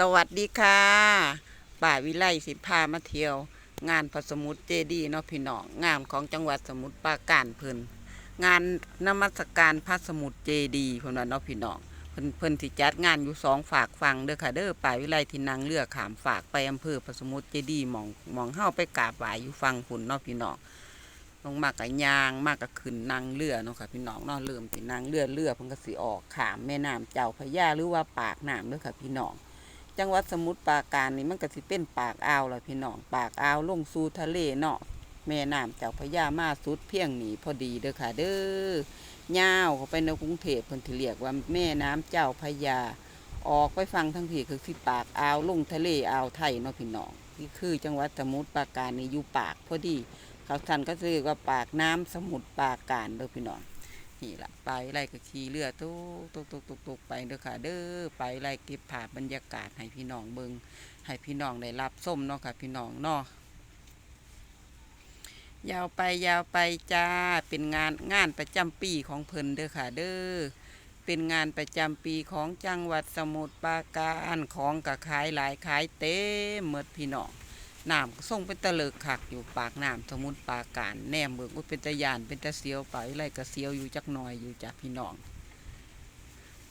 สวัสดีค่ะป่าวิไลสิพามาเที่ยว งานพระสมุทรเจดีเนาะพี่น้องงานของจังหวัดสมุทรปราการเพิ่นงานนมัสการพระสมุทรเจดีเพิ่นว่าเนาะพี่น้องเพิ่นเพิ่นสิจัดงานอยู่สองฝากฟังเด้อค่ะเด้อป่าวิไลที่นางเรือขามฝากไปอำเภอพระสมุทรเจดีหมองหมองเฮาไปกราบไหว้อยู่ฟังพุ่นเนาะพี่น้องลงมากกับยางมากกับขึ้นนางเรือเนาะค่ะพี่น้องเนาะเริ่มที่นางเรือเรือเพิ่นก็สิออกขามแม่น้ำเจ้าพระยาหรือว่าปากน้ำเด้อค่ะพี่น้อง จังหวัดสมุทรปราการนี่มันก็สิเป็นปากอ่าวล่ะพี่น้องปากอ่าวลงสู่ทะเลเนาะแม่น้ำเจ้าพระยามาสุดเพียงหนีพอดีเด้อค่ะ เด้อยาวเข้าไปในกรุงเทพเพิ่นที่เรียกว่าแม่น้ำเจ้าพระยา ออกไปฟังทั้งทีคือที่ปากอ่าวลงทะเลอ่าวไทยเนาะพี่น้องนี่คือจังหวัดสมุทรปราการนี่อยู่ปากพอดี เขาท่านก็เรียกว่าปากน้ำสมุทรปราการเด้อพี่น้อง นี่ละไปไล่ก็ขี่เรือตุกตุกตุกตุกตุกไปเด้อค่ะ เด้อไปไล่เก็บภาพบรรยากาศให้พี่น้องเบิงให้พี่น้องได้รับส้มเนาะค่ะ พี่น้องเนาะยาวไปยาวไปจ้าเป็นงานงานประจำปีของเพิ่นเด้อค่ะ เด้อเป็นงานประจำปีของจังหวัดสมุทรปราการของกะขายหลายขายเต็มหมดพี่น้อง น้ำส่งเป็นตะเลิกขักอยู่ปากน้ำสมุทรปาการแนมเบิกว่าเป็นตะยานเป็นตะเสียวไปไรก็เสียวอยู่จักหน่อยอยู่จ้ะพี่น้อง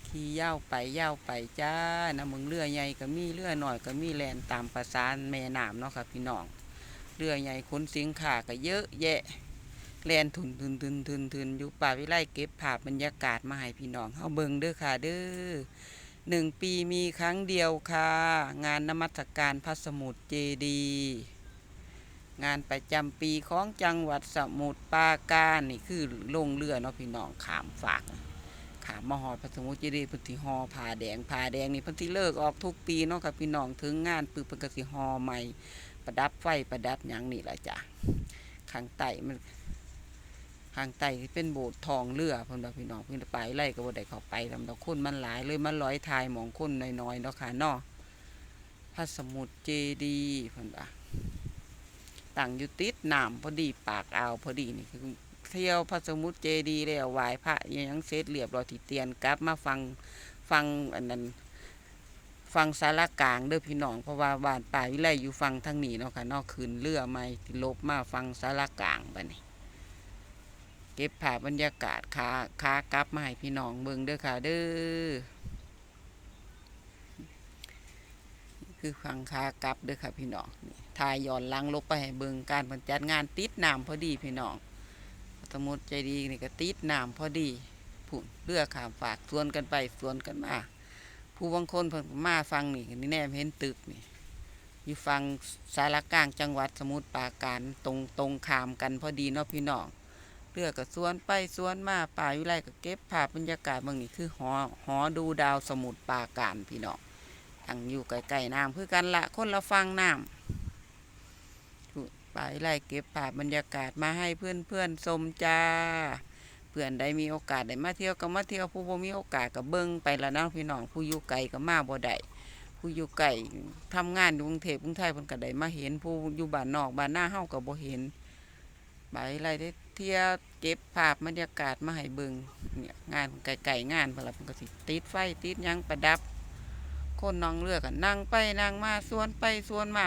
ขี่ย่าวไปย่าวไปจ้านะมึงเรือใหญ่ก็มีเรือหน่อยก็มีแลนตามประสานแม่น้ำเนาะค่ะพี่น้องเรือใหญ่ขนสินค้าก็เยอะแยะแลนทุนทุนทุนทุนทุนอยู่ป่าวิไลเก็บภาพบรรยากาศมาให้พี่น้องเฮาเบิงเด้อค่ะเด้อ หนึ่งปีมีครั้งเดียวค่ะ งานนมัสการพระสมุทรเจดี งานประจำปีของจังหวัดสมุทรปราการนี่คือลงเรือเนาะพี่น้องขามฝากขามมหอดพระสมุทรเจดีพื้นที่หอผ้าแดงผ้าแดงนี่พื้นที่เลิกออกทุกปีเนาะค่ะพี่น้องถึงงานปืนเพิ่นก็สิหอใหม่ ประดับไฟประดับหยังนี่แหละจ้ะข้างใต้มัน ข้างใต้เป็นโบสถ์ทองเรือพิ่นว่าพี่น้องเพิ่นไปไล่ก็บ่ได้เข้าไปทำดอกคนมันหลายเลยมันร้อยทายหมองคนน้อยๆเนาะค่ะเนาะพระสมุทรเจดีย์พิ่นว่าตั้งอยู่ติดน้ำพอดีปากอ่าวพอดีนี่คือเที่ยวพระสมุทรเจดีย์แล้วไหว้พระยังเสร็จเรียบร้อยที่เตียนกลับมาฟังฟังอันนั้นฟังสารกลางเด้อพี่น้องเพราะว่าบ้านป่าวิไลอยู่ฟังทางนี้เนาะค่ะเนอกคืนเรือไม่ลบมาฟังสารกลางไปนี่ เก็บภาพบรรยากาศขาขากลับมาให้พี่น้องเบิ่งเด้อค่ะเด้อคือฟังขากลับเด้อค่ะพี่น้องนี่ทายย้อนลังลบไปให้เบิ่งการบรรจัดงานติดน้ำพอดีพี่น้องสมุดใจดีนี่ก็ติดน้ำพอดีผู้เรือขามฝากสวนกันไปสวนกันมา ผู้บางคนเพิ่นมาฟังนี่นี่แนมเห็นตึกนี่อยู่ฟังสารกลางจังหวัดสมุทรปราการตรงตรงขามกันพอดีเนาะพี่น้อง เรือก็สวนไปสวนมาป่าวิไลก็เก็บภาพบรรยากาศบางนี่คือหอหอดูดาวสมุทรปราการพี่น้องตั้งอยู่ใกล้ๆน้ำคือกันละคนละฟังน้ำไปไล่เก็บภาพบรรยากาศมาให้เพื่อนเพื่อนๆชมจ้าเพื่อนได้มีโอกาสได้มาเที่ยวก็มาเที่ยวผู้บ่มีโอกาสก็เบิ่งไปละเนาะพี่น้องผู้อยู่ไกลก็มาบ่ได้ผู้อยู่ไกลทำงานอยู่กรุงเทพกรุงไทยเพิ่นก็ได้มาเห็นผู้อยู่บ้านนอกบ้านหน้าเฮาก็บ่เห็น ไปไล่ได้เที่ยวเก็บภาพบรรยากาศมาให้เบิงเนี่ยงานไก่ๆงานเพิ่นล่ะเพิ่นก็สิติดไฟติดยังประดับ คนนองเลือกนั่งไปนั่งมาสวนไปสวนมา